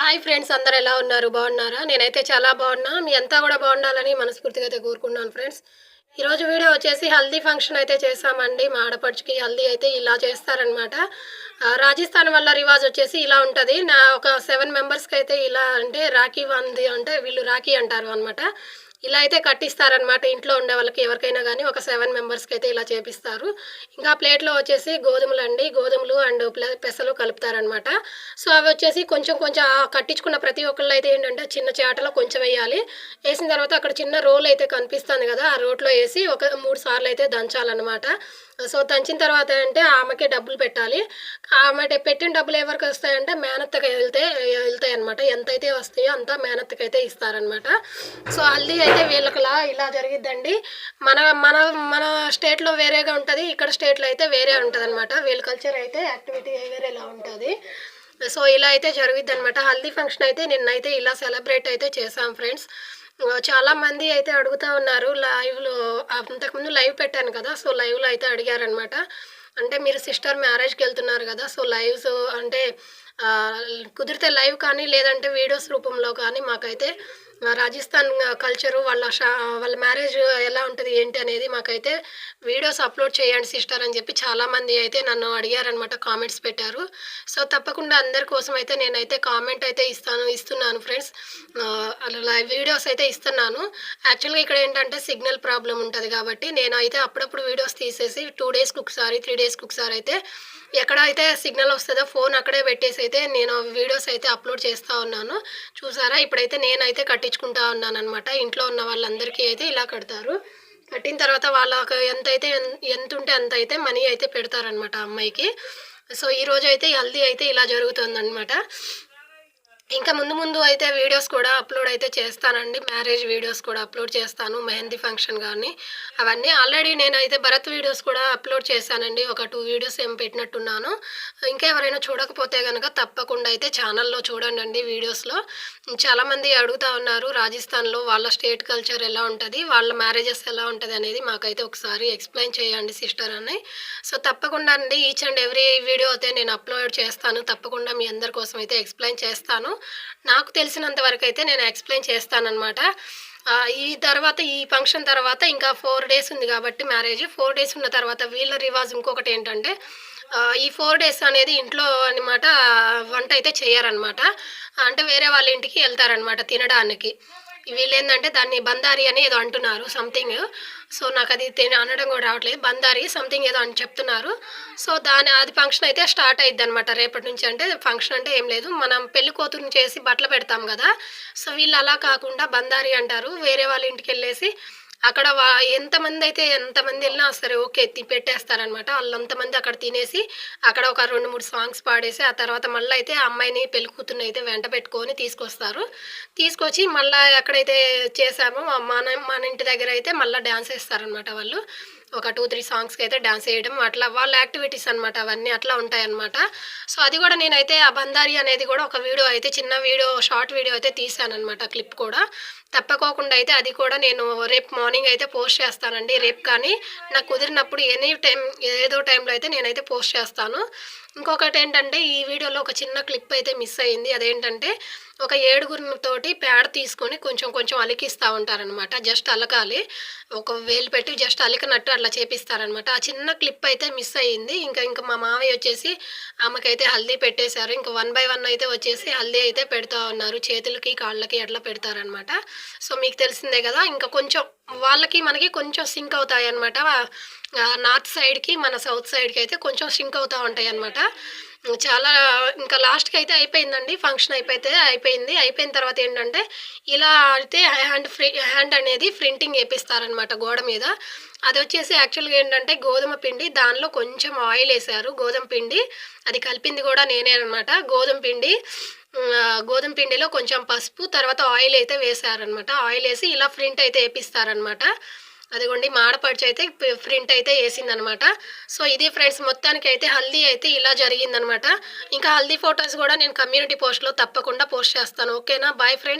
Hi friends అందరు ఎలా ఉన్నారు? బాగున్నారా? నేనైతే చాలా బాగున్నా. మీ అంతా కూడా బాగుండాలని మనస్ఫూర్తిగా అయితే కోరుకున్నాను ఫ్రెండ్స్ ఈరోజు వీడియో వచ్చేసి హల్దీ ఫంక్షన్ అయితే చేసామండి మా ఆడపడుచుకి హల్దీ అయితే ఇలా చేస్తారనమాట రాజస్థాన్ వల్ల రివాజ్ వచ్చేసి ఇలా ఉంటుంది. నా ఒక సెవెన్ మెంబర్స్కి అయితే ఇలా అంటే రాఖీ వంది అంటే వీళ్ళు రాఖీ అంటారు అనమాట ఇలా అయితే కట్టిస్తారనమాట ఇంట్లో ఉండే వాళ్ళకి ఎవరికైనా కానీ ఒక సెవెన్ మెంబర్స్కి అయితే ఇలా చేపిస్తారు. ఇంకా ప్లేట్లో వచ్చేసి గోధుమలు అండి. గోధుమలు అండ్ పెసలు కలుపుతారనమాట సో అవి వచ్చేసి కొంచెం కొంచెం కట్టించుకున్న ప్రతి ఒక్కళ్ళు అయితే ఏంటంటే చిన్న చేటలో కొంచెం వేయాలి. వేసిన తర్వాత అక్కడ చిన్న రోల్ అయితే కనిపిస్తుంది కదా ఆ రోట్లో వేసి ఒక మూడు సార్లు అయితే దంచాలన్నమాట. సో దంచిన తర్వాత అంటే ఆమెకి డబ్బులు పెట్టాలి. ఆమె పెట్టిన డబ్బులు ఎవరికి వస్తాయంటే మేనత్తకి వెళ్తే వెళ్తాయి అనమాట ఎంతైతే వస్తాయో అంత మేనత్తకి అయితే ఇస్తారనమాట సో హల్దీ అయితే వీళ్ళకిలా ఇలా జరిగిద్దండి. మన మన మన స్టేట్లో వేరేగా ఉంటుంది. ఇక్కడ స్టేట్లో అయితే వేరే ఉంటుంది అనమాట వీళ్ళ కల్చర్ అయితే యాక్టివిటీ వేరేలా ఉంటుంది. సో ఇలా అయితే జరుగుద్ది అనమాట హల్దీ ఫంక్షన్ అయితే నిన్నైతే ఇలా సెలబ్రేట్ అయితే చేసాం ఫ్రెండ్స్ చాలా మంది అయితే అడుగుతూ ఉన్నారు లైవ్లో అంతకుముందు లైవ్ పెట్టాను కదా సో లైవ్లో అయితే అడిగారనమాట అంటే మీరు సిస్టర్ మ్యారేజ్కి వెళ్తున్నారు కదా సో లైవ్స్ అంటే కుదిరితే లైవ్ కానీ లేదంటే వీడియోస్ రూపంలో కానీ మాకైతే రాజస్థాన్ కల్చరు వాళ్ళ షా వాళ్ళ మ్యారేజ్ ఎలా ఉంటుంది ఏంటి అనేది మాకైతే వీడియోస్ అప్లోడ్ చేయండి సిస్టర్ అని చెప్పి చాలామంది అయితే నన్ను అడిగారనమాట కామెంట్స్ పెట్టారు. సో తప్పకుండా అందరి కోసం అయితే నేనైతే కామెంట్ అయితే ఇస్తాను ఇస్తున్నాను ఫ్రెండ్స్. అలా వీడియోస్ అయితే ఇస్తున్నాను. యాక్చువల్గా ఇక్కడ ఏంటంటే సిగ్నల్ ప్రాబ్లం ఉంటుంది కాబట్టి నేనైతే అప్పుడప్పుడు వీడియోస్ తీసేసి టూ డేస్కి ఒకసారి త్రీ డేస్కి ఒకసారి అయితే ఎక్కడైతే సిగ్నల్ వస్తుందో ఫోన్ అక్కడే పెట్టేసి అయితే నేను వీడియోస్ అయితే అప్లోడ్ చేస్తూ ఉన్నాను. చూసారా? ఇప్పుడైతే నేనైతే కట్టించుకుంటా ఉన్నాను అనమాట ఇంట్లో ఉన్న వాళ్ళందరికీ అయితే ఇలా కడతారు. కట్టిన తర్వాత వాళ్ళకి ఎంత అయితే ఎంత ఉంటే అంత అయితే మనీ అయితే పెడతారనమాట అమ్మాయికి. సో ఈరోజు అయితే హల్దీ అయితే ఇలా జరుగుతుందనమాట ఇంకా ముందు ముందు అయితే వీడియోస్ కూడా అప్లోడ్ అయితే చేస్తానండి. మ్యారేజ్ వీడియోస్ కూడా అప్లోడ్ చేస్తాను. మెహందీ ఫంక్షన్ కానీ అవన్నీ ఆల్రెడీ నేనైతే భరత్ వీడియోస్ కూడా అప్లోడ్ చేశానండి. ఒక టూ వీడియోస్ ఏం పెట్టినట్టున్నాను. ఇంకా ఎవరైనా చూడకపోతే కనుక తప్పకుండా అయితే ఛానల్లో చూడండి అండి వీడియోస్లో. చాలామంది అడుగుతూ ఉన్నారు రాజస్థాన్లో వాళ్ళ స్టేట్ కల్చర్ ఎలా ఉంటుంది వాళ్ళ మ్యారేజెస్ ఎలా ఉంటుంది అనేది మాకైతే ఒకసారి ఎక్స్ప్లెయిన్ చేయండి సిస్టర్ అని. సో తప్పకుండా అండి ఈచ్ అండ్ ఎవ్రీ వీడియో అయితే నేను అప్లోడ్ చేస్తాను. తప్పకుండా మీ అందరి కోసం అయితే ఎక్స్ప్లెయిన్ చేస్తాను. నాకు తెలిసినంత వరకు అయితే నేను ఎక్స్ప్లెయిన్ చేస్తానన్నమాట. ఈ తర్వాత ఈ ఫంక్షన్ తర్వాత ఇంకా ఫోర్ డేస్ ఉంది కాబట్టి మ్యారేజ్. ఫోర్ డేస్ ఉన్న తర్వాత వీళ్ళ రివాజ్ ఇంకొకటి ఏంటంటే ఈ ఫోర్ డేస్ అనేది ఇంట్లో అనమాట వంట అయితే చేయరనమాట అంటే వేరే వాళ్ళ ఇంటికి వెళ్తారనమాట తినడానికి. వీళ్ళేందంటే దాన్ని బందారి అని ఏదో అంటున్నారు సంథింగ్ సో నాకు అది అనడం కూడా రావట్లేదు. బందారి సంథింగ్ ఏదో అని చెప్తున్నారు. సో దాని అది ఫంక్షన్ అయితే స్టార్ట్ అయ్యిద్ది అనమాట రేపటి నుంచి అంటే ఫంక్షన్ అంటే ఏం లేదు. మనం పెళ్ళి కూతురుని చేసి బట్టలు పెడతాం కదా. సో వీళ్ళు అలా కాకుండా బందారి అంటారు. వేరే వాళ్ళ ఇంటికి వెళ్ళేసి అక్కడ వా ఎంతమంది అయితే ఎంతమంది వెళ్ళినా సరే ఓకే పెట్టేస్తారనమాట వాళ్ళంతమంది అక్కడ తినేసి అక్కడ ఒక రెండు మూడు సాంగ్స్ పాడేసి ఆ తర్వాత మళ్ళీ అయితే ఆ అమ్మాయిని పెళ్ళి కూతుర్ని అయితే వెంట పెట్టుకొని తీసుకొస్తారు. తీసుకొచ్చి మళ్ళీ ఎక్కడైతే చేసామో మన మన ఇంటి దగ్గర అయితే మళ్ళీ డ్యాన్స్ వేస్తారనమాట వాళ్ళు. ఒక టూ త్రీ సాంగ్స్కి అయితే డ్యాన్స్ వేయడం అట్లా వాళ్ళ యాక్టివిటీస్ అనమాట అవన్నీ అట్లా ఉంటాయన్నమాట. సో అది కూడా నేనైతే ఆ బందారి అనేది కూడా ఒక వీడియో అయితే చిన్న వీడియో షార్ట్ వీడియో అయితే తీసానమాట క్లిప్ కూడా. తప్పకోకుండా అయితే అది కూడా నేను రేపు మార్నింగ్ అయితే పోస్ట్ చేస్తానండి. రేపు కానీ నాకు కుదిరినప్పుడు ఎనీ టైం ఏదో టైంలో అయితే నేనైతే పోస్ట్ చేస్తాను. ఇంకొకటి ఏంటంటే ఈ వీడియోలో ఒక చిన్న క్లిప్ అయితే మిస్ అయింది. అదేంటంటే ఒక ఏడుగురితోటి పేడ తీసుకొని కొంచెం కొంచెం అలికిస్తూ ఉంటారనమాట జస్ట్ అలకాలి. ఒక వేలు పెట్టి జస్ట్ అలికినట్టు అట్లా చేపిస్తారనమాట ఆ చిన్న క్లిప్ అయితే మిస్ అయ్యింది. ఇంకా ఇంకా మా మావయ్య వచ్చేసి ఆమెకైతే హల్దీ పెట్టేశారు. ఇంకా వన్ బై వన్ అయితే వచ్చేసి హల్దీ అయితే పెడతా ఉన్నారు. చేతులకి కాళ్ళకి అట్లా పెడతారనమాట సో మీకు తెలిసిందే కదా ఇంకా కొంచెం వాళ్ళకి మనకి కొంచెం సింక్ అవుతాయి అనమాట నార్త్ సైడ్కి మన సౌత్ సైడ్కి అయితే కొంచెం సింక్ అవుతూ ఉంటాయి అనమాట చాలా ఇంకా లాస్ట్కి అయితే అయిపోయిందండి ఫంక్షన్ అయిపోతే అయిపోయింది. అయిపోయిన తర్వాత ఏంటంటే ఇలా అయితే హ్యాండ్ ఫ్రీ హ్యాండ్ అనేది ప్రింటింగ్ వేపిస్తారనమాట గోడ మీద. అది వచ్చేసి యాక్చువల్గా ఏంటంటే గోధుమ పిండి దానిలో కొంచెం ఆయిల్ వేసారు గోధుమ పిండి. అది కలిపింది కూడా నేనే అనమాట గోధుమ పిండి గోధుమ పిండిలో కొంచెం పసుపు తర్వాత ఆయిల్ అయితే వేసారనమాట ఆయిల్ వేసి ఇలా ప్రింట్ అయితే వేపిస్తారనమాట అదిగోండి మాడపడిచి అయితే ప్రింట్ అయితే వేసిందనమాట సో ఇది ఫ్రెండ్స్ మొత్తానికి అయితే హల్దీ అయితే ఇలా జరిగిందనమాట ఇంకా హల్దీ ఫొటోస్ కూడా నేను కమ్యూనిటీ పోస్ట్లో తప్పకుండా పోస్ట్ చేస్తాను. ఓకేనా? Bye friends.